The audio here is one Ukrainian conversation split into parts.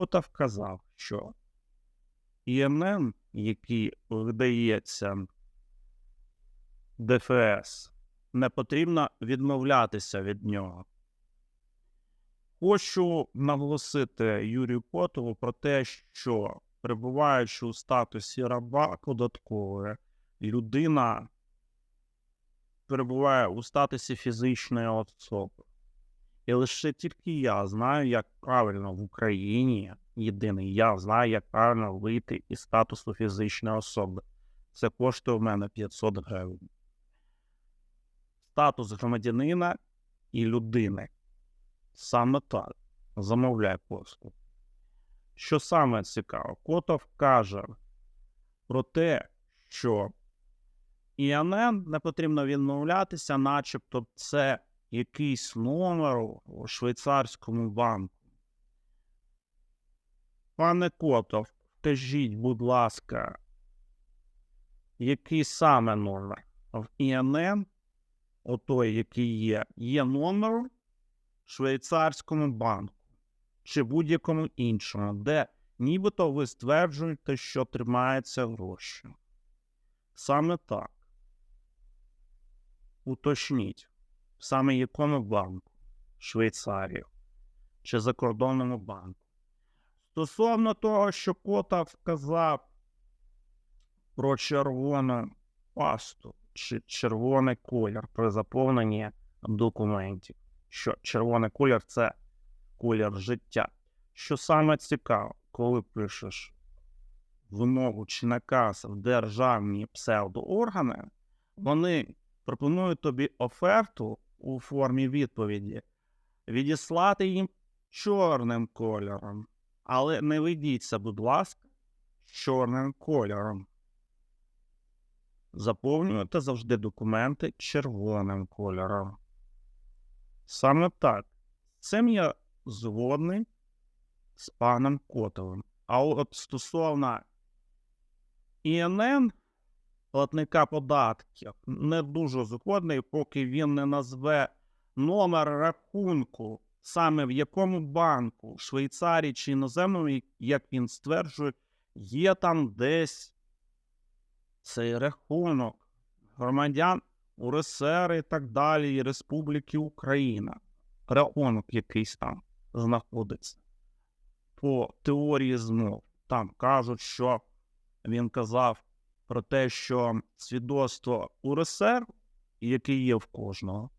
Ота вказав, що ІНН, який видається ДФС, не потрібно відмовлятися від нього. Хочу наголосити Юрію Котову про те, що перебуваючи у статусі раба податкової, людина перебуває у статусі фізичної особи. І лише тільки я знаю, як правильно в Україні, єдиний я знаю, як правильно вийти із статусу фізичної особи. Це коштує в мене 500 гривень. Статус громадянина і людини. Саме так. Замовляй послуг. Що саме цікаво, Котов каже про те, що ІНН не потрібно відмовлятися, начебто це якийсь номер у швейцарському банку. Пане Котов, скажіть, будь ласка, який саме номер? В ІНН, отой, який є, є номер швейцарському банку чи будь-якому іншому, де нібито ви стверджуєте, що тримаються гроші. Саме так. Уточніть, саме якому банку Швейцарії чи закордонному банку. Стосовно того, що Кота вказав про червону пасту чи червоний колір при заповненні документів, що червоний колір це колір життя. Що саме цікаво, коли пишеш вимогу чи наказ в державні псевдооргани, вони пропонують тобі оферту у формі відповіді відіслати їм чорним кольором. Але не ведіться, будь ласка, чорним кольором. Заповнюйте завжди документи червоним кольором. Саме так. Цим я згодний з паном Котовим. А от стосовно ІНН, платника податків, не дуже згодний, поки він не назве номер рахунку, саме в якому банку, Швейцарії чи іноземному, як він стверджує, є там десь цей рахунок громадян УРСР і так далі, і Республіки Україна. Рахунок якийсь там знаходиться. По теорії змов. Там кажуть, що він казав про те, що свідоцтво УРСР, яке є в кожного,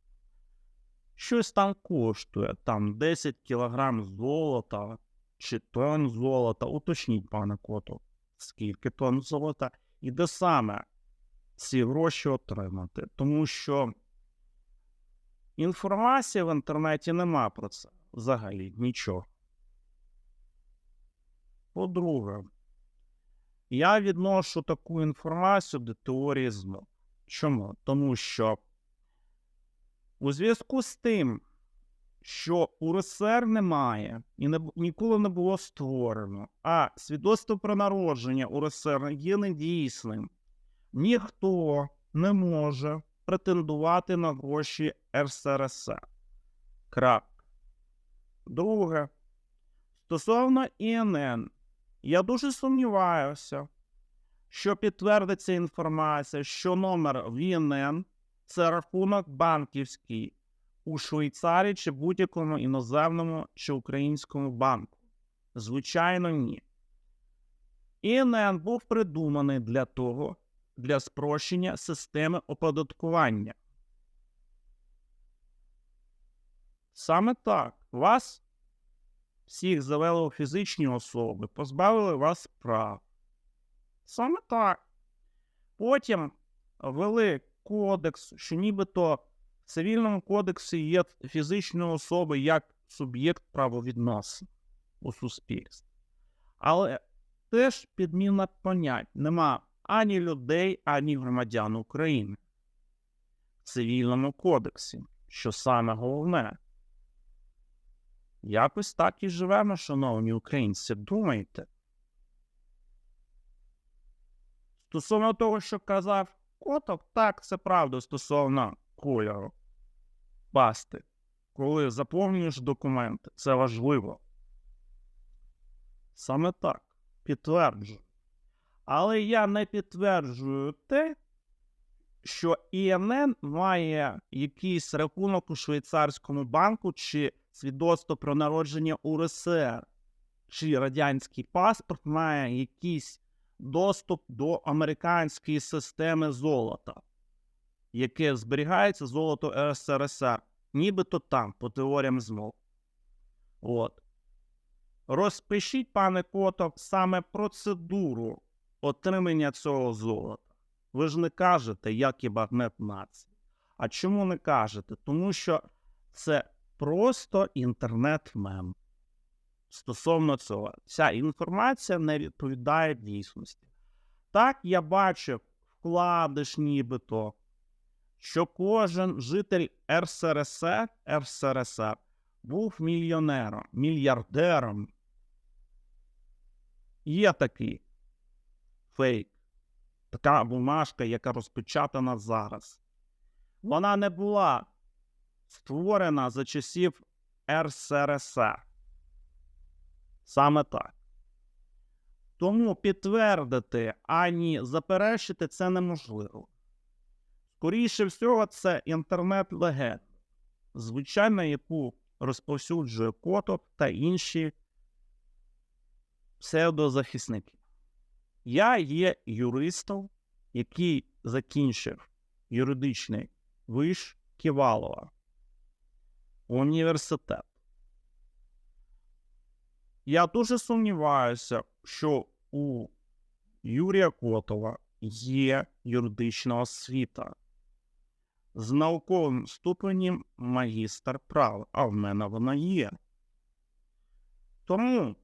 щось там коштує, там 10 кілограм золота чи тонн золота. Уточніть, пане Коту, скільки тонн золота, і де саме ці гроші отримати. Тому що інформації в інтернеті нема про це взагалі нічого. По-друге, я відношу таку інформацію до теорії змов. Чому? Тому що у зв'язку з тим, що УРСР немає і не, ніколи не було створено, а свідоцтво про народження УРСР є недійсним, ніхто не може претендувати на гроші РСРСР. Крапка. Друге, стосовно ІНН, я дуже сумніваюся, що підтвердиться інформація, що номер в це рахунок банківський у Швейцарії чи будь-якому іноземному чи українському банку. Звичайно, ні. ІНН був придуманий для того, для спрощення системи оподаткування. Саме так вас, всіх завели у фізичні особи, позбавили вас прав. Саме так. Потім ввели кодекс, що нібито в цивільному кодексі є фізичної особи як суб'єкт правовідносин у суспільстві. Але теж підміна понять нема ані людей, ані громадян України в цивільному кодексі, що саме головне. Якось так і живемо, шановні українці, думайте. Стосовно того, що казав Котов, так, це правда стосовно кольору пасти. Коли заповнюєш документи, це важливо. Саме так, підтверджую. Але я не підтверджую те, що ІНН має якийсь рахунок у швейцарському банку чи свідоцтво про народження УРСР, чи радянський паспорт має якийсь доступ до американської системи золота, яке зберігається золото РСРСР, нібито там, по теоріям змов. От. Розпишіть, пане Котов, саме процедуру отримання цього золота. Ви ж не кажете, як і багнет нації. А чому не кажете? Тому що це просто інтернет-мем. Стосовно цього, ця інформація не відповідає дійсності. Так, я бачив вкладиш нібито, що кожен житель РСРСР, РСРСР був мільйонером, мільярдером. Є такий фейк, така бумажка, яка розпечатана зараз. Вона не була створена за часів РСРСР. Саме так. Тому підтвердити ані заперечити це неможливо. Скоріше всього, це інтернет-легенда, звичайно, яку розповсюджує Котов та інші псевдозахисники. Я є юристом, який закінчив юридичний виш Ківалова університет. Я дуже сумніваюся, що у Юрія Котова є юридична освіта з науковим ступенем магістр права, а в мене вона є. Тому,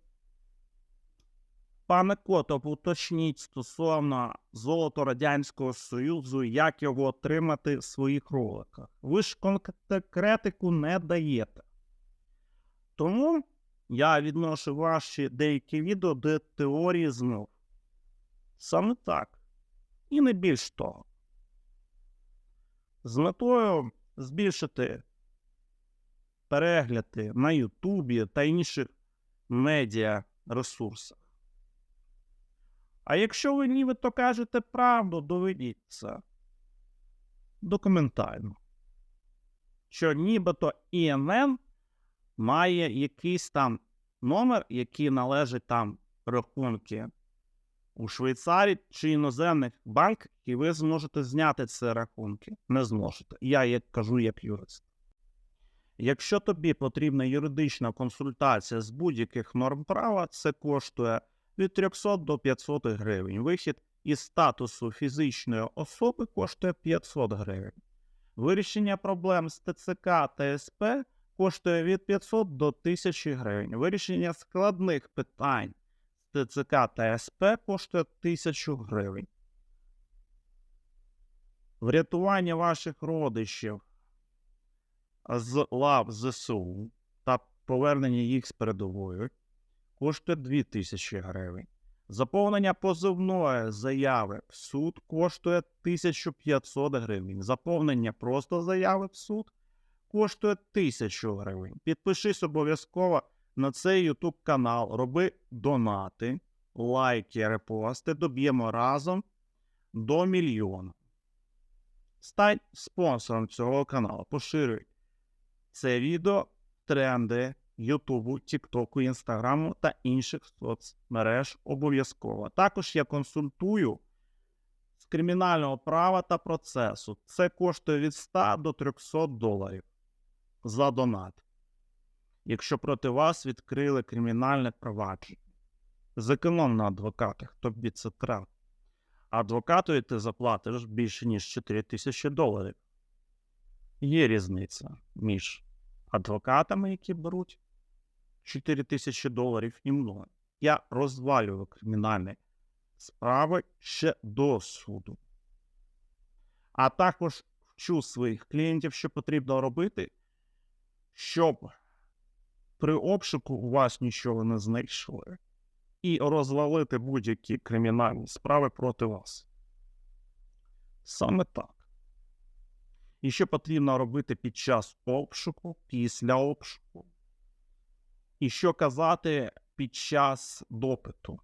пане Котов, уточніть стосовно золота Радянського Союзу, як його отримати в своїх роликах. Ви ж конкретику не даєте. Тому я відношу ваші деякі відео до теорії змов. Саме так. І не більш того. З метою збільшити перегляди на Ютубі та інших медіа ресурсах. А якщо ви нібито кажете правду, доведіть це документально. Що нібито ІНН має якийсь там номер, який належить там рахунки у Швейцарії чи іноземних банках, і ви зможете зняти ці рахунки. Не зможете. Я як кажу як юрист. Якщо тобі потрібна юридична консультація з будь-яких норм права, це коштує від 300 до 500 гривень. Вихід із статусу фізичної особи коштує 500 гривень. Вирішення проблем з ТЦК та СП коштує від 500 до 1000 гривень. Вирішення складних питань з ТЦК та СП коштує 1000 гривень. Врятування ваших родичів з лав ЗСУ та повернення їх з передової коштує 2000 гривень. Заповнення позовної заяви в суд коштує 1500 гривень. Заповнення просто заяви в суд коштує 1000 гривень. Підпишись обов'язково на цей YouTube канал, роби донати, лайки, репости, доб'ємо разом до мільйона. Стань спонсором цього каналу. Поширюй це відео, тренди Ютубу, Тіктоку, Інстаграму та інших соцмереж обов'язково. Також я консультую з кримінального права та процесу. Це коштує від 100 до 300 доларів за донат. Якщо проти вас відкрили кримінальне провадження. Зеконом на адвокатах, тобі це треба. Адвокатові ти заплатиш більше, ніж 4 тисячі доларів. Є різниця між адвокатами, які беруть 4 тисячі доларів і мною. Я розвалюю кримінальні справи ще до суду. А також вчу своїх клієнтів, що потрібно робити, щоб при обшуку у вас нічого не знайшли, і розвалити будь-які кримінальні справи проти вас. Саме так. І що потрібно робити під час обшуку, після обшуку. І що казати під час допиту.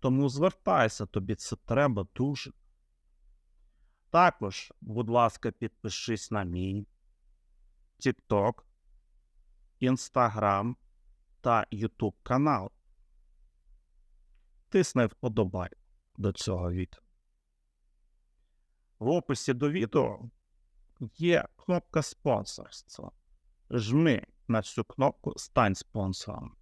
Тому звертайся, тобі це треба дуже. Також, будь ласка, підпишись на мій TikTok, Instagram та YouTube канал. Тисни вподобайку до цього відео. В описі до відео є кнопка спонсорства. Жми на цю кнопку Стань спонсором.